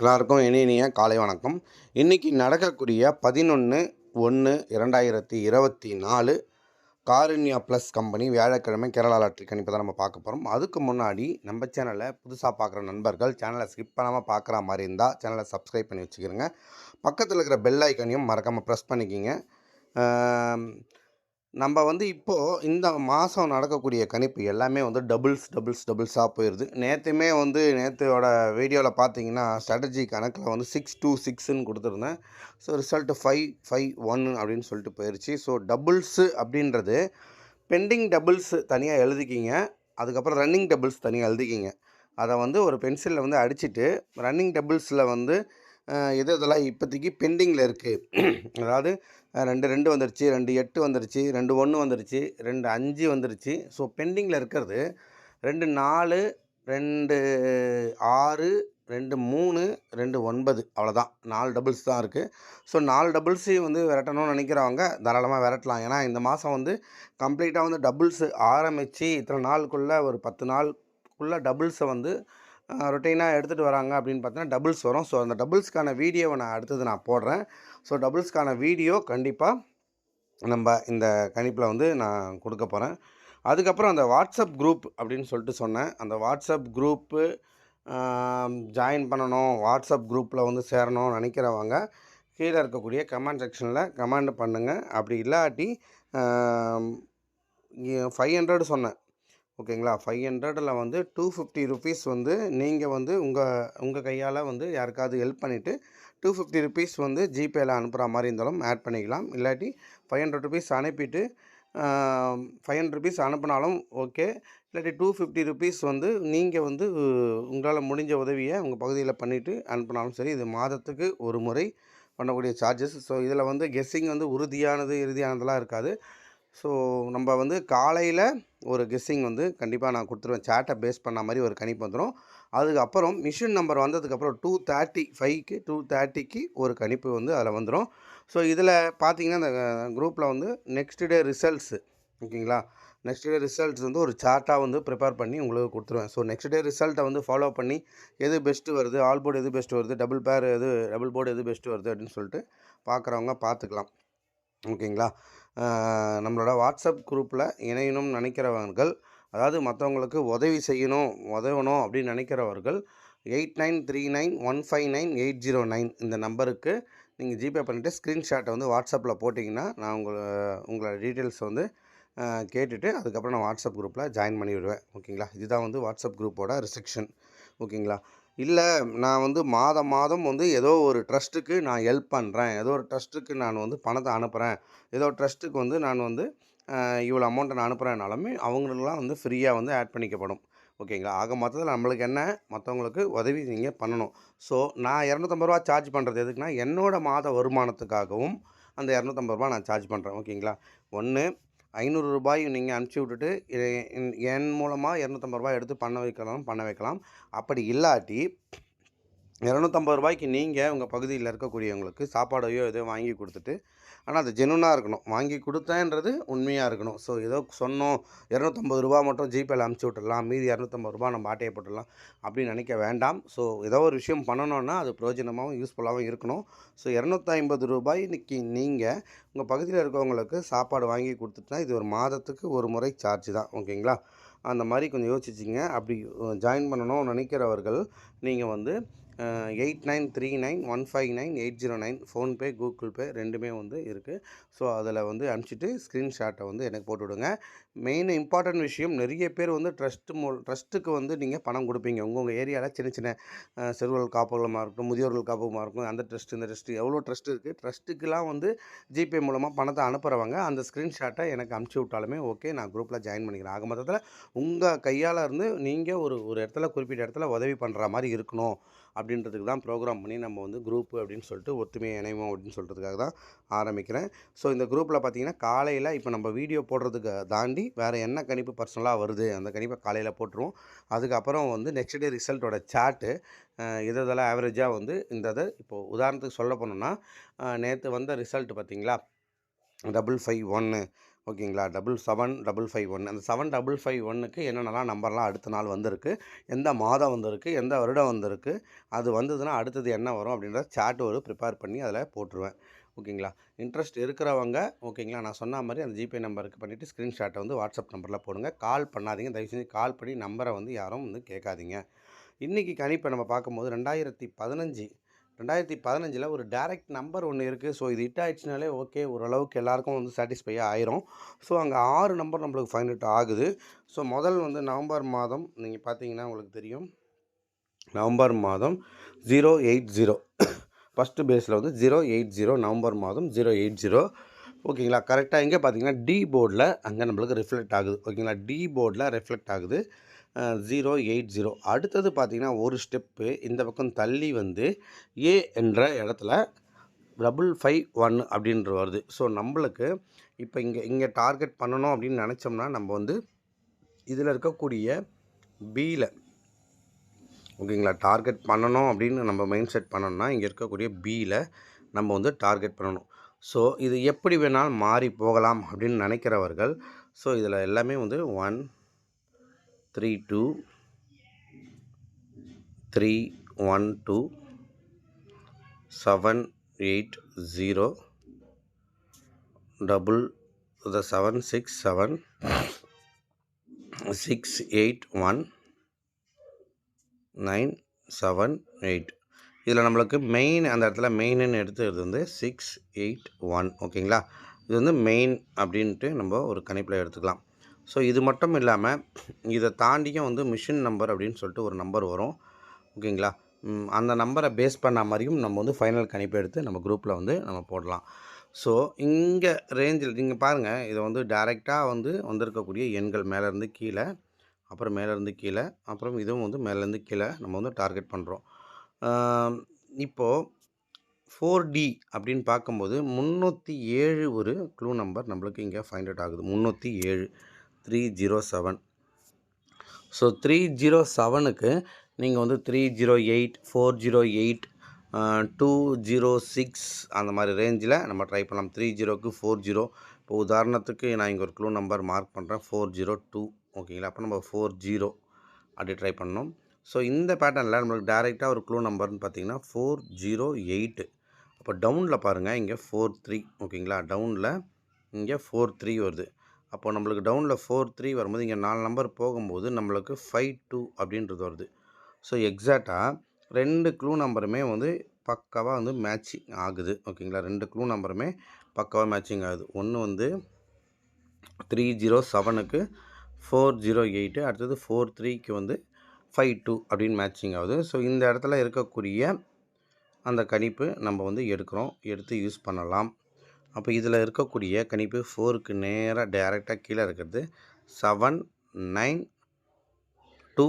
எல்லாருக்கும் இனிய காலை வணக்கம். இன்றைக்கி நடக்கக்கூடிய பதினொன்று ஒன்று இரண்டாயிரத்தி இருபத்தி நாலு காருண்யா ப்ளஸ் கம்பெனி வியாழக்கிழமை கேரளா லாட்ரி கணிப்பை தான் நம்ம பார்க்க போகிறோம் அதுக்கு முன்னாடி நம்ம சேனலை புதுசாக பார்க்குற நண்பர்கள் சேனலை ஸ்கிப் பண்ணாமல் பார்க்குற மாதிரி இருந்தால் சேனலை சப்ஸ்கிரைப் பண்ணி வச்சுக்கிறோங்க பக்கத்தில் இருக்கிற பெல் ஐக்கனையும் மறக்காமல் ப்ரெஸ் பண்ணிக்கிங்க. நம்ம வந்து இப்போது இந்த மாதம் நடக்கக்கூடிய கணிப்பு எல்லாமே வந்து டபுள்ஸ் டபுள்ஸ் டபுள்ஸாக போயிடுது நேற்றுமே வந்து நேற்றோட வீடியோவில் பார்த்தீங்கன்னா ஸ்ட்ராட்டஜி கணக்கில் வந்து சிக்ஸ் டூ சிக்ஸ்ன்னு கொடுத்துருந்தேன். So result five five one அப்படின்னு சொல்லிட்டு போயிடுச்சு ஸோ டபுள்ஸு அப்படின்றது பெண்டிங் டபுள்ஸ் தனியாக எழுதிக்கிங்க. அதுக்கப்புறம் ரன்னிங் டபுள்ஸ் தனியாக எழுதிக்கிங்க. அதை வந்து ஒரு பென்சிலில் வந்து அடிச்சுட்டு ரன்னிங் டபுள்ஸில் வந்து எது இதெல்லாம் இப்போதைக்கு பெண்டிங்கில் இருக்குது அதாவது ரெண்டு ரெண்டு வந்துருச்சு ரெண்டு எட்டு வந்துருச்சு ரெண்டு ஒன்று வந்துருச்சு ரெண்டு அஞ்சு வந்துருச்சு. ஸோ பெண்டிங்கில் இருக்கிறது ரெண்டு நாலு ரெண்டு ஆறு ரெண்டு மூணு ரெண்டு ஒன்பது. அவ்வளோதான் நாலு டபுள்ஸ் தான் இருக்குது ஸோ நாலு டபுள்ஸையும் வந்து விரட்டணும்னு நினைக்கிறவங்க தாராளமாக விரட்டலாம். ஏன்னா இந்த மாதம் வந்து கம்ப்ளீட்டாக வந்து டபுள்ஸு ஆரம்பித்து இத்தனை நாளுக்குள்ளே ஒரு பத்து நாளுக்குள்ளே டபுள்ஸை வந்து ரொட்டீனாக எடுத்துகிட்டு வராங்க அப்படின்னு பார்த்தீங்கன்னா டபுள்ஸ் வரும். ஸோ அந்த டபுள்ஸ்க்கான வீடியோவை நான் அடுத்தது நான் போடுறேன். ஸோ டபுள்ஸ்க்கான வீடியோ கண்டிப்பாக நம்ம இந்த கணிப்பில் வந்து நான் கொடுக்க போகிறேன் அதுக்கப்புறம் அந்த வாட்ஸ்அப் குரூப் அப்படின்னு சொல்லிட்டு சொன்னேன். அந்த வாட்ஸ்அப் குரூப்பு ஜாயின் பண்ணணும் வாட்ஸ்அப் குரூப்பில் வந்து சேரணும்னு நினைக்கிறவங்க கீழே இருக்கக்கூடிய கமெண்ட் செக்ஷனில் கமெண்ட் பண்ணுங்கள் அப்படி இல்லாட்டி ஃபைவ் ஹண்ட்ரட் சொன்னேன். ஓகேங்களா? ஃபைவ் ஹண்ட்ரடில் வந்து டூ ஃபிஃப்டி ருபீஸ் வந்து நீங்கள் வந்து உங்கள் உங்கள் கையால் வந்து யாருக்காவது ஹெல்ப் பண்ணிவிட்டு டூ ஃபிஃப்டி ருபீஸ் வந்து ஜிபேயில் அனுப்புகிற மாதிரி இருந்தாலும் ஆட் பண்ணிக்கலாம். இல்லாட்டி ஃபைவ் ஹண்ட்ரட் ருபீஸ் அனுப்பிட்டு ஃபைவ் ஹண்ட்ரட் ருபீஸ் அனுப்பினாலும் ஓகே இல்லாட்டி டூ ஃபிஃப்டி ருபீஸ் வந்து நீங்கள் வந்து உங்களால் முடிஞ்ச உதவியை உங்கள் பகுதியில் பண்ணிவிட்டு அனுப்பினாலும் சரி இது மாதத்துக்கு ஒரு முறை பண்ணக்கூடிய சார்ஜஸ் ஸோ இதில் வந்து கெஸ்ஸிங் வந்து உறுதியானது இறுதியானதெல்லாம் இருக்காது. ஸோ நம்ம வந்து காலையில் ஒரு கெஸ்ஸிங் வந்து கண்டிப்பாக நான் கொடுத்துருவேன். சேட்டை பேஸ் பண்ண மாதிரி ஒரு கணிப்பு வந்துடும் அதுக்கப்புறம் மிஷின் நம்பர் வந்ததுக்கப்புறம் டூ தேர்ட்டி ஃபைவ்க்கு டூ தேர்ட்டிக்கு ஒரு கணிப்பு வந்து அதில் வந்துடும் ஸோ இதில் பார்த்தீங்கன்னா இந்த குரூப்பில் வந்து நெக்ஸ்ட் டே ரிசல்ட்ஸு ஓகேங்களா? நெக்ஸ்ட் டே ரிசல்ட்ஸ் வந்து ஒரு சார்ட்டாக வந்து ப்ரிப்பேர் பண்ணி உங்களுக்கு கொடுத்துருவேன். ஸோ நெக்ஸ்ட் டே ரிசல்ட்டை வந்து ஃபாலோ பண்ணி எது பெஸ்ட்டு வருது ஆல் போர்டு எது பெஸ்ட்டு வருது டபுள் பேர் எது டபுள் போர்டு எது பெஸ்ட்டு வருது அப்படின்னு சொல்லிட்டு பார்க்குறவங்க பார்த்துக்கலாம் ஓகேங்களா? நம்மளோட வாட்ஸ்அப் குரூப்பில் இணையணும்னு நினைக்கிறவர்கள் அதாவது மற்றவங்களுக்கு உதவி செய்யணும் உதவணும் அப்படின்னு நினைக்கிறவர்கள் eight nine three nine one five nine eight zero nine இந்த நம்பருக்கு நீங்கள் ஜிபே பண்ணிவிட்டு ஸ்க்ரீன்ஷாட்டை வந்து வாட்ஸ்அப்பில் போட்டிங்கன்னா நான் உங்களை உங்களோட டீட்டெயில்ஸ் வந்து கேட்டுட்டு அதுக்கப்புறம் நான் வாட்ஸ்அப் குரூப்பில் ஜாயின் பண்ணி விடுவேன் ஓகேங்களா? இதுதான் வந்து வாட்ஸ்அப் குரூப்போட ரிசெக்ஷன் ஓகேங்களா? இல்லை நான் வந்து மாதம் மாதம் வந்து ஏதோ ஒரு ட்ரஸ்ட்டுக்கு நான் ஹெல்ப் பண்ணுறேன் ஏதோ ஒரு ட்ரஸ்ட்டுக்கு நான் வந்து பணத்தை அனுப்புகிறேன் ஏதோ ட்ரஸ்ட்டுக்கு வந்து நான் வந்து இவ்வளோ அமௌண்ட்டை நான் அனுப்புகிறேனாலுமே அவங்களுக்குலாம் வந்து ஃப்ரீயாக வந்து ஆட் பண்ணிக்கப்படும். ஓகேங்களா? ஆக மொத்தத்தில் நம்மளுக்கு என்ன? மற்றவங்களுக்கு உதவி நீங்கள் பண்ணணும். ஸோ நான் இரநூத்தம்பது ரூபா சார்ஜ் பண்ணுறது எதுக்குன்னா என்னோடய மாத வருமானத்துக்காகவும் அந்த இரநூத்தம்பது ரூபா நான் சார்ஜ் பண்ணுறேன் ஓகேங்களா? ஒன்று ஐநூறு ரூபாய் நீங்கள் அனுப்பிச்சி விட்டுட்டு என்- என் மூலமாக இரநூத்தம்பது ரூபாய் எடுத்து பண்ண வைக்கலாம் பண்ண வைக்கலாம். அப்படி இல்லாட்டி இரநூத்தம்பது ரூபாய்க்கு நீங்கள் உங்கள் பகுதியில் இருக்கக்கூடியவங்களுக்கு சாப்பாடையோ ஏதோ வாங்கி கொடுத்துட்டு ஆனால் அது ஜெனுனாக இருக்கணும். வாங்கி கொடுத்தேன்றது உண்மையாக இருக்கணும். ஸோ ஏதோ சொன்னோம் இரநூத்தம்பது ரூபா மட்டும் ஜிபேயில் அமுச்சு விட்டுடலாம் மீதி இரநூத்தம்பது ரூபா நம்ம ஆட்டையை போட்டுடலாம் அப்படின்னு நினைக்க வேண்டாம். ஸோ ஏதோ ஒரு விஷயம் பண்ணணுன்னா அது பிரயோஜனமாகவும் யூஸ்ஃபுல்லாகவும் இருக்கணும். ஸோ இரநூத்தி ஐம்பது ரூபாய் இன்றைக்கி நீங்கள் உங்கள் பகுதியில் இருக்கவங்களுக்கு சாப்பாடு வாங்கி கொடுத்துட்டா இது ஒரு மாதத்துக்கு ஒரு முறை சார்ஜ் தான். ஓகேங்களா? அந்த மாதிரி கொஞ்சம் யோசிச்சிங்க. அப்படி ஜாயின் பண்ணணும்னு நினைக்கிறவர்கள் நீங்கள் வந்து eight nine three nine one five nine eight zero nine PhonePe Google Pay ரெண்டுமே வந்து இருக்குது ஸோ அதில் வந்து அனுப்பிச்சிட்டு ஸ்க்ரீன்ஷாட்டை வந்து எனக்கு போட்டு விடுங்க மெயின் இம்பார்ட்டன்ட் விஷயம் நிறைய பேர் வந்து ட்ரஸ்ட்டு மூ ட்ரஸ்ட்டுக்கு வந்து நீங்கள் பணம் கொடுப்பீங்க. உங்கள் உங்கள் ஏரியாவில் சின்ன சின்ன சிறுவர்கள் காப்பகமாக இருக்கட்டும் முதியோர்கள் காப்பகமாக இருக்கும் அந்த ட்ரஸ்ட் இந்த ட்ரஸ்ட்டு எவ்வளோ ட்ரஸ்ட் இருக்குது ட்ரஸ்ட்டுக்கெலாம் வந்து ஜிபே மூலமாக பணத்தை அனுப்புகிறவங்க அந்த ஸ்க்ரீன்ஷாட்டை எனக்கு அனுப்பிச்சி விட்டாலுமே ஓகே நான் குரூப்பில் ஜாயின் பண்ணிக்கிறேன். ஆக மொத்தத்தில் உங்கள் கையால் இருந்து நீங்கள் ஒரு ஒரு இடத்துல குறிப்பிட்ட இடத்துல உதவி பண்ணுற மாதிரி இருக்கணும். அப்படின்றதுக்கு தான் ப்ரோக்ராம் பண்ணி நம்ம வந்து குரூப்பு அப்படின்னு சொல்லிட்டு ஒத்துமையை இணைவோம் அப்படின்னு சொல்கிறதுக்காக தான் ஆரம்பிக்கிறேன். ஸோ இந்த குரூப்பில் பார்த்தீங்கன்னா காலையில் இப்போ நம்ம வீடியோ போடுறதுக்கு தாண்டி வேறு என்ன கணிப்பு பர்சனலாக வருது அந்த கணிப்பை காலையில் போட்டுருவோம். அதுக்கப்புறம் வந்து நெக்ஸ்ட் டே ரிசல்ட்டோட சார்ட்டு இது இதெல்லாம் ஆவரேஜாக வந்து இந்த இதை இப்போது உதாரணத்துக்கு சொல்ல போனோம்னா நேற்று வந்த ரிசல்ட் பார்த்தீங்களா டபுள் ஃபைவ் ஒன்று ஓகேங்களா? Double seven double five one. அந்த செவன் டபுள் ஃபைவ் ஒன்னுக்கு என்னென்னலாம் நம்பர்லாம் அடுத்த நாள் வந்திருக்கு எந்த மாதம் வந்திருக்கு எந்த வருடம் வந்திருக்கு அது வந்ததுன்னா அடுத்தது என்ன வரும் அப்படின்ற சார்ட் ஒரு ப்ரிப்பேர் பண்ணி அதில் போட்டுருவேன். ஓகேங்களா? இன்ட்ரெஸ்ட் இருக்கிறவங்க ஓகேங்களா? நான் சொன்ன மாதிரி அந்த ஜிபே நம்பருக்கு பண்ணிவிட்டு ஸ்க்ரீன்ஷாட்டை வந்து வாட்ஸ்அப் நம்பரில் போடுங்க. கால் பண்ணாதீங்க. தயவு செஞ்சு கால் பண்ணி நம்பரை வந்து யாரும் வந்து கேட்காதீங்க. இன்றைக்கி கணிப்பை நம்ம பார்க்கும்போது ரெண்டாயிரத்தி பதினஞ்சு ரெண்டாயிரத்தி பதினஞ்சில் ஒரு டைரக்ட் நம்பர் ஒன்று இருக்குது ஸோ இது ஹிட் ஆயிடுச்சுனாலே ஓகே ஓரளவுக்கு எல்லாருக்கும் வந்து சாட்டிஸ்ஃபையாக ஆயிரும். ஸோ அங்கே ஆறு நம்பர் நம்மளுக்கு ஃபைண்ட் அவுட் ஆகுது. ஸோ முதல் வந்து நவம்பர் மாதம் நீங்கள் பார்த்தீங்கன்னா உங்களுக்கு தெரியும். நவம்பர் மாதம் ஜீரோ எயிட் ஜீரோ ஃபஸ்ட்டு பேஸில் வந்து ஜீரோ எயிட் ஜீரோ நவம்பர் மாதம் ஜீரோ எயிட் ஜீரோ ஓகேங்களா கரெக்டாக எங்கே பார்த்தீங்கன்னா டி போர்டில் அங்கே நம்மளுக்கு ரிஃப்ளெக்ட் ஆகுது. ஓகேங்களா டி போர்டில் ரிஃப்ளெக்ட் ஆகுது. ஜீரோ எயிட் ஜீரோ அடுத்தது பார்த்திங்கன்னா ஒரு ஸ்டெப்பு இந்த பக்கம் தள்ளி வந்து ஏ என்ற இடத்துல டபுள் ஃபைவ் ஒன் அப்படின்ற வருது. ஸோ நம்மளுக்கு இப்போ இங்கே இங்கே டார்கெட் பண்ணணும் அப்படின்னு நினச்சோம்னா நம்ம வந்து இதில் இருக்கக்கூடிய பியில் ஓகேங்களா டார்கெட் பண்ணணும் அப்படின்னு நம்ம மைண்ட் செட் பண்ணோம்னா இங்கே இருக்கக்கூடிய பியில் நம்ம வந்து டார்கெட் பண்ணணும். ஸோ இது எப்படி வேணாலும் மாறி போகலாம் அப்படின்னு நினைக்கிறவர்கள் ஸோ இதில் எல்லாமே வந்து one three two three one two seven eight zero double the seven six seven six eight one nine seven eight. இதில் நம்மளுக்கு மெயின் அந்த இடத்துல மெயின்னு எடுத்துக்கிறது வந்து சிக்ஸ் எயிட் ஒன் ஓகேங்களா? இது வந்து மெயின் அப்படின்ட்டு நம்ம ஒரு கணிப்பில் எடுத்துக்கலாம். ஸோ இது மட்டும் இல்லாமல் இதை தாண்டியும் வந்து மிஷின் நம்பர் அப்படின்னு சொல்லிட்டு ஒரு நம்பர் வரும். ஓகேங்களா அந்த நம்பரை பேஸ் பண்ண மாதிரியும் நம்ம வந்து ஃபைனல் கணிப்பு எடுத்து நம்ம குரூப்பில் வந்து நம்ம போடலாம். ஸோ இங்கே ரேஞ்சில் நீங்கள் பாருங்கள் இதை வந்து டைரெக்டாக வந்து வந்திருக்கக்கூடிய எண்கள் மேலேருந்து கீழே அப்புறம் மேலேருந்து கீழே அப்புறம் இதுவும் வந்து மேலேருந்து கீழே நம்ம வந்து டார்கெட் பண்ணுறோம் இப்போது ஃபோர் டி அப்படின்னு பார்க்கும்போது முந்நூற்றி ஏழு ஒரு க்ளூ நம்பர் நம்மளுக்கு இங்கே ஃபைண்ட் அவுட் ஆகுது. முந்நூற்றி ஏழு. Three zero seven so three zero செவனுக்கு நீங்கள் வந்து three zero eight four zero eight two zero six அந்த மாதிரி ரேஞ்சில் நம்ம ட்ரை பண்ணலாம். த்ரீ ஜீரோக்கு ஃபோர் ஜீரோ இப்போ உதாரணத்துக்கு நான் இங்கே ஒரு க்ளூ நம்பர் மார்க் பண்ணுறேன் ஃபோர் ஜீரோ டூ ஓகேங்களா அப்போ நம்ம ஃபோர் ஜீரோ அப்படி ட்ரை பண்ணோம். ஸோ இந்த பேட்டர்னில் நம்மளுக்கு டேரெக்டாக ஒரு க்ளூ நம்பர்னு பார்த்தீங்கன்னா ஃபோர் ஜீரோ எயிட்டு அப்போ டவுனில் பாருங்கள் இங்கே ஃபோர் த்ரீ ஓகேங்களா டவுனில் இங்கே ஃபோர் த்ரீ வருது. அப்போ நம்மளுக்கு டவுனில் ஃபோர் த்ரீ வரும்போது இங்கே நாலு நம்பர் போகும்போது நம்மளுக்கு ஃபைவ் டூ அப்படின்றது வருது. ஸோ எக்ஸாக்டாக ரெண்டு க்ளூ நம்பருமே வந்து பக்காவாக வந்து மேட்சிங் ஆகுது. ஓகேங்களா ரெண்டு க்ளூ நம்பருமே பக்காவாக மேட்சிங் ஆகுது. ஒன்று வந்து த்ரீ ஜீரோ செவனுக்கு ஃபோர் ஜீரோ எயிட்டு அடுத்தது ஃபோர் த்ரீக்கு வந்து ஃபைவ் டூ அப்படின்னு மேட்சிங் ஆகுது. ஸோ இந்த இடத்துல இருக்கக்கூடிய அந்த கணிப்பு நம்ம வந்து எடுக்கிறோம். எடுத்து யூஸ் பண்ணலாம். அப்போ இதில் இருக்கக்கூடிய கணிப்பு ஃபோருக்கு நேராக டைரெக்டாக கீழே இருக்கிறது. Seven nine two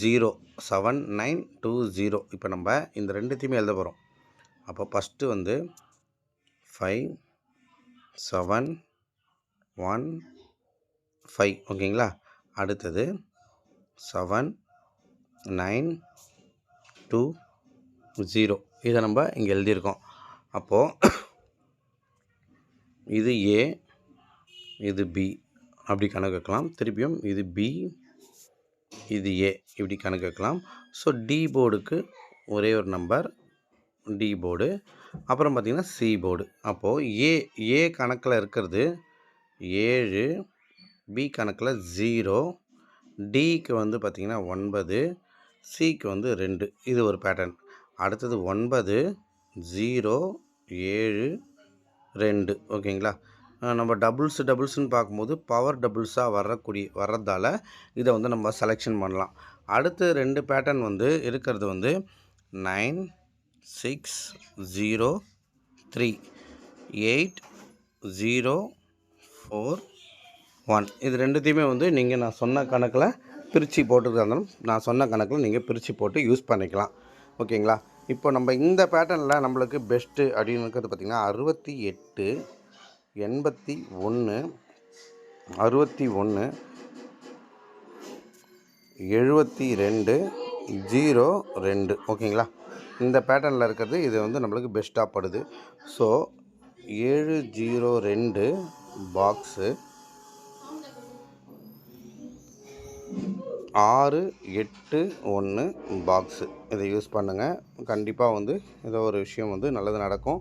zero seven nine two zero இப்போ நம்ம இந்த ரெண்டுத்தையுமே எழுத போகிறோம் அப்போ ஃபஸ்ட்டு வந்து ஃபைவ் செவன் ஒன் ஃபைவ் ஓகேங்களா? அடுத்தது செவன் நைன் டூ ஜீரோ இதை நம்ம இங்கே எழுதியிருக்கோம். அப்போது இது ஏ இது பி அப்படி கணக்கு வைக்கலாம். திருப்பியும் இது பி இது ஏ இப்படி கணக்கு வைக்கலாம். ஸோ டி போர்டுக்கு ஒரே ஒரு நம்பர் டி போர்டு அப்புறம் பார்த்திங்கன்னா சி போர்டு அப்போது ஏ ஏ கணக்கில் இருக்கிறது ஏழு பி கணக்கில் ஜீரோ டிக்கு வந்து பார்த்திங்கன்னா ஒன்பது சிக்கு வந்து ரெண்டு. இது ஒரு பேட்டர்ன் அடுத்தது ஒன்பது ஜீரோ ஏழு ரெண்டு ஓகேங்களா? நம்ம டபுள்ஸ் டபுள்ஸ்னு பார்க்கும்போது பவர் டபுள்ஸாக வரக்கூடிய வர்றதால இதை வந்து நம்ம செலெக்ஷன் பண்ணலாம். அடுத்து ரெண்டு பேட்டர்ன் வந்து இருக்கிறது வந்து nine six zero three eight zero four one இது ரெண்டுத்தையுமே வந்து நீங்கள் நான் சொன்ன கணக்கில் பிரித்து போட்டுருக்கா இருந்தாலும் நான் சொன்ன கணக்கில் நீங்கள் பிரித்து போட்டு யூஸ் பண்ணிக்கலாம். ஓகேங்களா? இப்போ நம்ம இந்த பேட்டர்னில் நம்மளுக்கு பெஸ்ட்டு அப்படின்னு இருக்கிறது பார்த்திங்கன்னா அறுபத்தி எட்டு எண்பத்தி ஒன்று அறுபத்தி ஒன்று எழுபத்தி ரெண்டு ஜீரோ ரெண்டு. ஓகேங்களா? இந்த பேட்டர்னில் இருக்கிறது இது வந்து நம்மளுக்கு பெஸ்ட்டாக படுது. ஸோ ஏழு ஜீரோ ரெண்டு பாக்ஸு ஆறு எட்டு ஒன்று பாக்ஸு. இதை யூஸ் பண்ணுங்கள் கண்டிப்பாக வந்து ஏதோ ஒரு விஷயம் வந்து நல்லது நடக்கும்.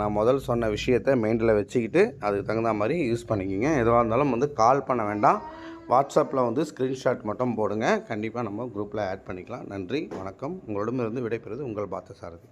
நான் முதல் சொன்ன விஷயத்தை மைண்டில் வச்சுக்கிட்டு அதுக்கு தகுந்த மாதிரி யூஸ் பண்ணிக்கிங்க. எதுவாக இருந்தாலும் வந்து கால் பண்ண வேண்டாம். வாட்ஸ்அப்பில் வந்து ஸ்க்ரீன்ஷாட் மட்டும் போடுங்க. கண்டிப்பாக நம்ம குரூப்பில் ஆட் பண்ணிக்கலாம். நன்றி வணக்கம். உங்களிடமிருந்து விடைபெறுவது உங்கள் பார்த்த சாரதி